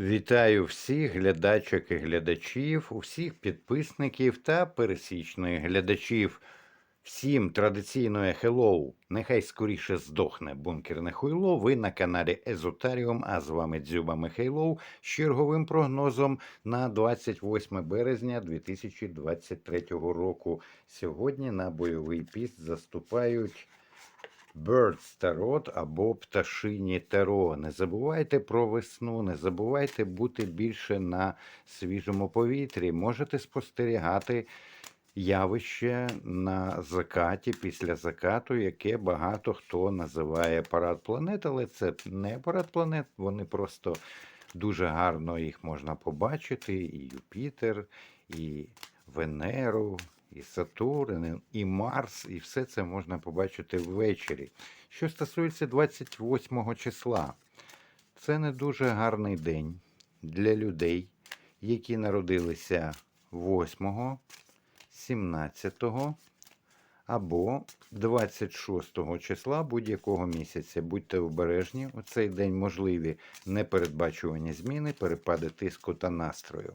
Вітаю всіх глядачок і глядачів, усіх підписників та пересічних глядачів. Всім традиційної хеллоу. Нехай скоріше здохне бункерне хуйло. Ви на каналі Езотаріум, а з вами Дзюба Михайлов з черговим прогнозом на 28 березня 2023 року. Сьогодні на бойовий піст заступають Birds Tarot або Пташині Таро. Не забувайте про весну, не забувайте бути більше на свіжому повітрі. Можете спостерігати явище на закаті після закату, яке багато хто називає парад планет, але це не парад планет, вони просто дуже гарно їх можна побачити. І Юпітер, і Венеру, і Сатурн, і Марс, і все це можна побачити ввечері. Що стосується 28 числа, це не дуже гарний день для людей, які народилися 8, 17 або 26 числа будь-якого місяця. Будьте обережні, у цей день можливі непередбачувані зміни, перепади тиску та настрою.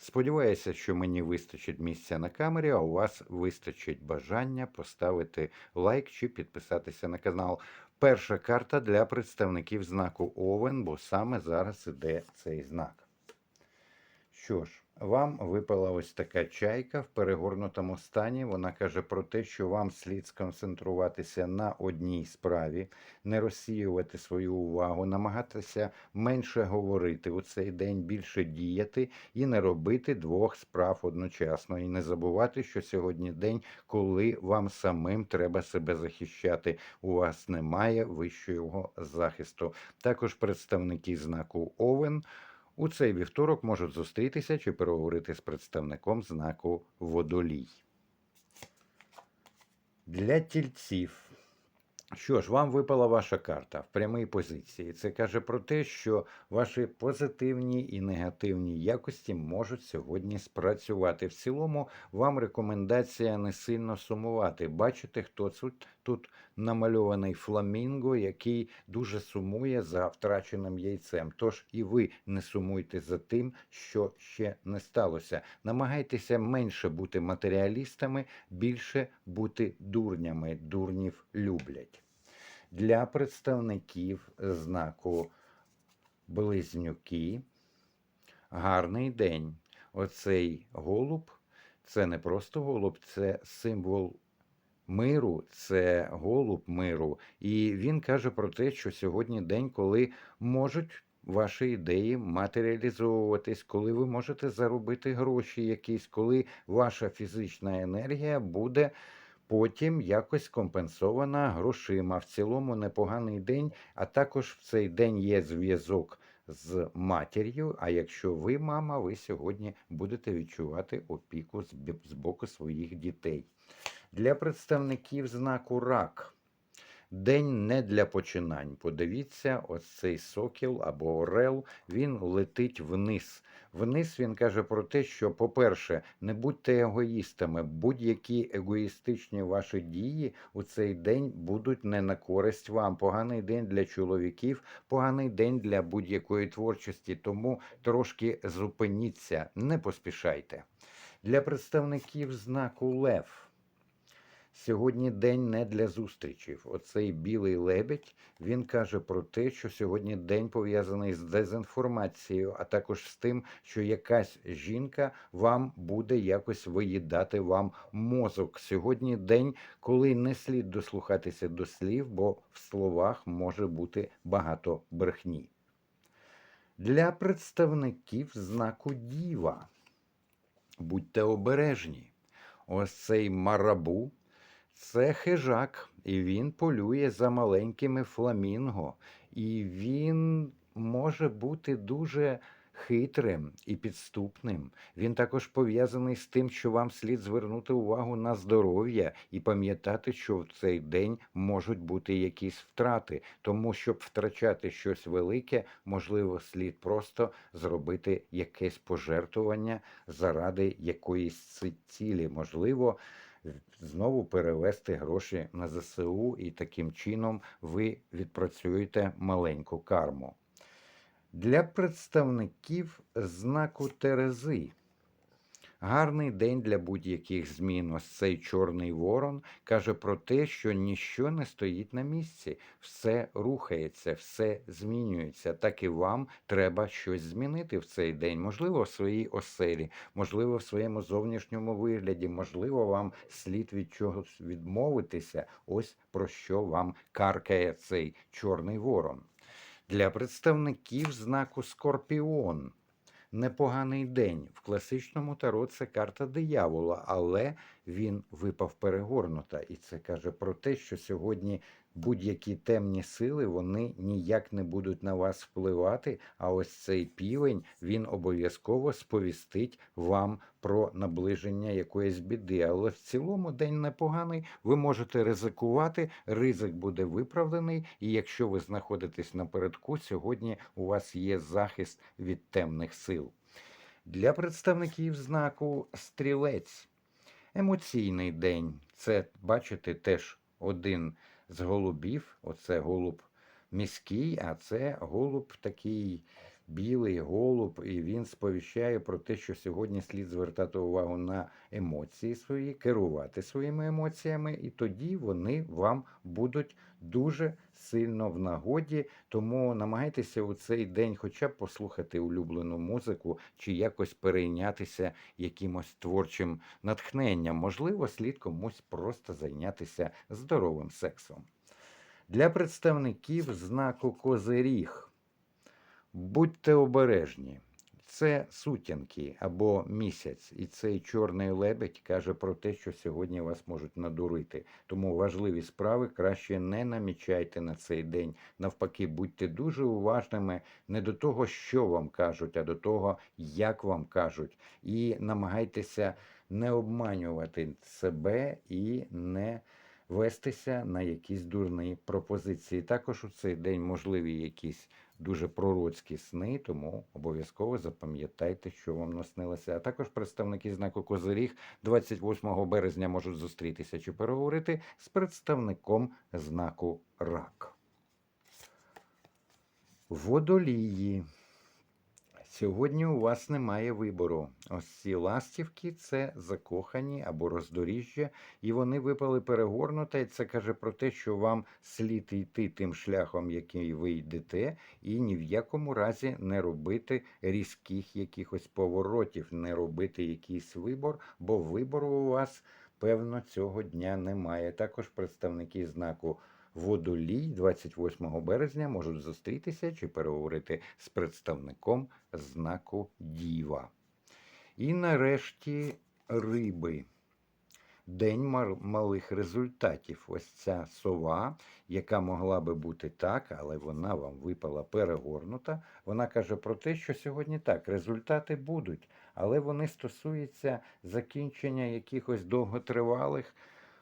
Сподіваюся, що мені вистачить місця на камері, а у вас вистачить бажання поставити лайк чи підписатися на канал. Перша карта для представників знаку Овен, бо саме зараз іде цей знак. Що ж, вам випала ось така чайка в перегорнутому стані. Вона каже про те, що вам слід сконцентруватися на одній справі, не розсіювати свою увагу, намагатися менше говорити у цей день, більше діяти і не робити двох справ одночасно. І не забувати, що сьогодні день, коли вам самим треба себе захищати. У вас немає вищого захисту. Також представники знаку Овен. У цей вівторок можуть зустрітися чи переговорити з представником знаку Водолій. Для тільців. Що ж, вам випала ваша карта в прямій позиції. Це каже про те, що ваші позитивні і негативні якості можуть сьогодні спрацювати. В цілому, вам рекомендація не сильно сумувати. Бачите, хто тут, тут намальований фламінго, який дуже сумує за втраченим яйцем. Тож і ви не сумуйте за тим, що ще не сталося. Намагайтеся менше бути матеріалістами, більше бути дурнями. Дурнів люблять. Для представників знаку Близнюки гарний день. Оцей голуб це не просто голуб, це символ миру, це голуб миру. І він каже про те, що сьогодні день, коли можуть ваші ідеї матеріалізовуватись, коли ви можете заробити гроші якісь, коли ваша фізична енергія буде. Потім якось компенсована грошима. В цілому непоганий день, а також в цей день є зв'язок з матір'ю. А якщо ви, мама, ви сьогодні будете відчувати опіку з боку своїх дітей. Для представників знаку рак. День не для починань. Подивіться, ось цей сокіл або орел, він летить вниз. Вниз він каже про те, що, по-перше, не будьте егоїстами. Будь-які егоїстичні ваші дії у цей день будуть не на користь вам. Поганий день для чоловіків, поганий день для будь-якої творчості. Тому трошки зупиніться, не поспішайте. Для представників знаку Лев. Сьогодні день не для зустрічей. Оцей білий лебедь він каже про те, що сьогодні день пов'язаний з дезінформацією, а також з тим, що якась жінка вам буде якось виїдати вам мозок. Сьогодні день, коли не слід дослухатися до слів, бо в словах може бути багато брехні. Для представників знаку діва. Будьте обережні. Ось цей марабу це хижак, і він полює за маленькими фламінго. І він може бути дуже хитрим і підступним. Він також пов'язаний з тим, що вам слід звернути увагу на здоров'я і пам'ятати, що в цей день можуть бути якісь втрати. Тому, щоб втрачати щось велике, можливо, слід просто зробити якесь пожертвування заради якоїсь цілі. Можливо, знову перевести гроші на ЗСУ, і таким чином ви відпрацюєте маленьку карму. Для представників знаку Терези. Гарний день для будь-яких змін. Ось цей чорний ворон каже про те, що ніщо не стоїть на місці, все рухається, все змінюється. Так і вам треба щось змінити в цей день. Можливо, в своїй оселі, можливо, в своєму зовнішньому вигляді, можливо, вам слід від чогось відмовитися. Ось про що вам каркає цей чорний ворон. Для представників знаку Скорпіон. Непоганий день. В класичному таро це карта диявола, але він випав перегорнута. І це каже про те, що сьогодні будь-які темні сили вони ніяк не будуть на вас впливати. А ось цей півень він обов'язково сповістить вам про наближення якоїсь біди. Але в цілому день непоганий. Ви можете ризикувати, ризик буде виправданий. І якщо ви знаходитесь напередку, сьогодні у вас є захист від темних сил. Для представників знаку стрілець емоційний день. Це, бачите, теж один з голубів. Оце голуб міський, а це голуб такий білий голуб, і він сповіщає про те, що сьогодні слід звертати увагу на емоції свої, керувати своїми емоціями, і тоді вони вам будуть дуже сильно в нагоді. Тому намагайтеся у цей день хоча б послухати улюблену музику чи якось перейнятися якимось творчим натхненням. Можливо, слід комусь просто зайнятися здоровим сексом. Для представників знаку Козиріг. Будьте обережні. Це сутінки або місяць, і цей чорний лебедь каже про те, що сьогодні вас можуть надурити. Тому важливі справи краще не намічайте на цей день. Навпаки, будьте дуже уважними не до того, що вам кажуть, а до того, як вам кажуть. І намагайтеся не обманювати себе і не вестися на якісь дурні пропозиції. Також у цей день можливі якісь дуже пророцькі сни, тому обов'язково запам'ятайте, що вам наснилося. А також представники знаку Козиріг 28 березня можуть зустрітися чи переговорити з представником знаку Рак. Водолії. Сьогодні у вас немає вибору. Ось ці ластівки це закохані або роздоріжжя, і вони випали перегорнута. І це каже про те, що вам слід йти тим шляхом, який ви йдете, і ні в якому разі не робити різких якихось поворотів, не робити якийсь вибор, бо вибору у вас, певно, цього дня немає. Також представники знаку. Водолій 28 березня можуть зустрітися чи переговорити з представником знаку Діва. І нарешті риби. День малих результатів. Ось ця сова, яка могла би бути так, але вона вам випала перегорнута. Вона каже про те, що сьогодні так, результати будуть, але вони стосуються закінчення якихось довготривалих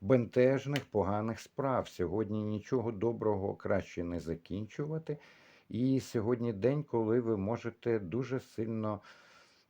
бентежних, поганих справ. Сьогодні нічого доброго краще не закінчувати. І сьогодні день, коли ви можете дуже сильно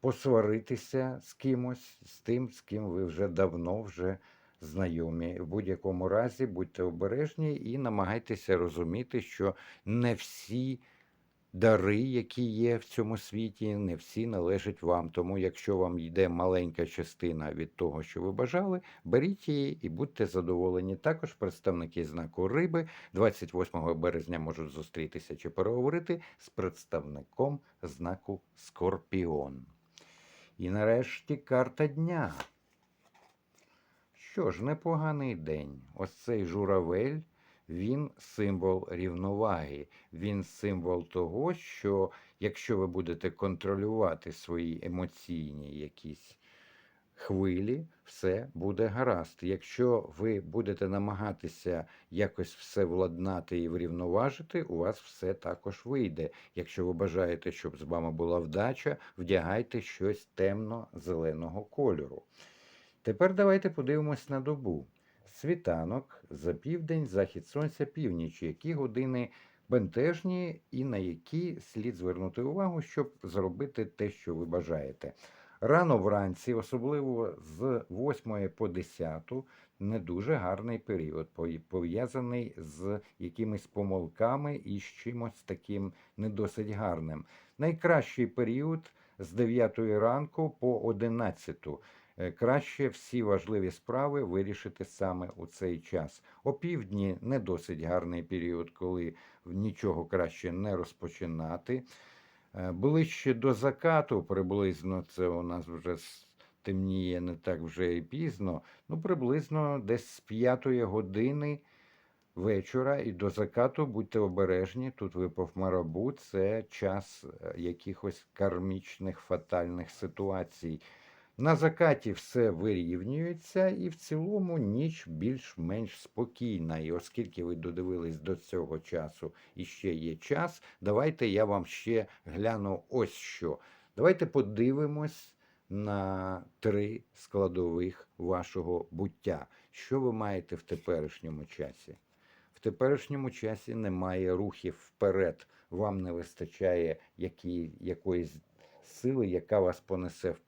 посваритися з кимось, з тим, з ким ви вже давно вже знайомі. В будь-якому разі будьте обережні і намагайтеся розуміти, що не всі дари, які є в цьому світі, не всі належать вам. Тому, якщо вам йде маленька частина від того, що ви бажали, беріть її і будьте задоволені. Також представники знаку риби 28 березня можуть зустрітися чи переговорити з представником знаку Скорпіон. І нарешті карта дня. Що ж, непоганий день. Ось цей журавель, він символ рівноваги. Він символ того, що якщо ви будете контролювати свої емоційні якісь хвилі, все буде гаразд. Якщо ви будете намагатися якось все владнати і врівноважити, у вас все також вийде. Якщо ви бажаєте, щоб з вами була вдача, вдягайте щось темно-зеленого кольору. Тепер давайте подивимось на добу. Світанок за південь, захід сонця, північ. Які години бентежні і на які слід звернути увагу, щоб зробити те, що ви бажаєте. Рано вранці, особливо з 8 по 10, не дуже гарний період, пов'язаний з якимись помилками і з чимось таким не досить гарним. Найкращий період з 9 ранку по 11. Е, Краще всі важливі справи вирішити саме у цей час. О півдні не досить гарний період, коли нічого краще не розпочинати. Е, Ближче до закату, приблизно це у нас вже темніє не так вже і пізно. Ну, приблизно десь з п'ятої години вечора і до закату будьте обережні. Тут випав марабу, це час е, якихось кармічних фатальних ситуацій. На закаті все вирівнюється, і в цілому ніч більш-менш спокійна. І оскільки ви додивились до цього часу і ще є час, давайте я вам ще гляну ось що. Давайте подивимось на три складових вашого буття. Що ви маєте в теперішньому часі? В теперішньому часі немає рухів вперед. Вам не вистачає які, якоїсь сили, яка вас понесе вперед.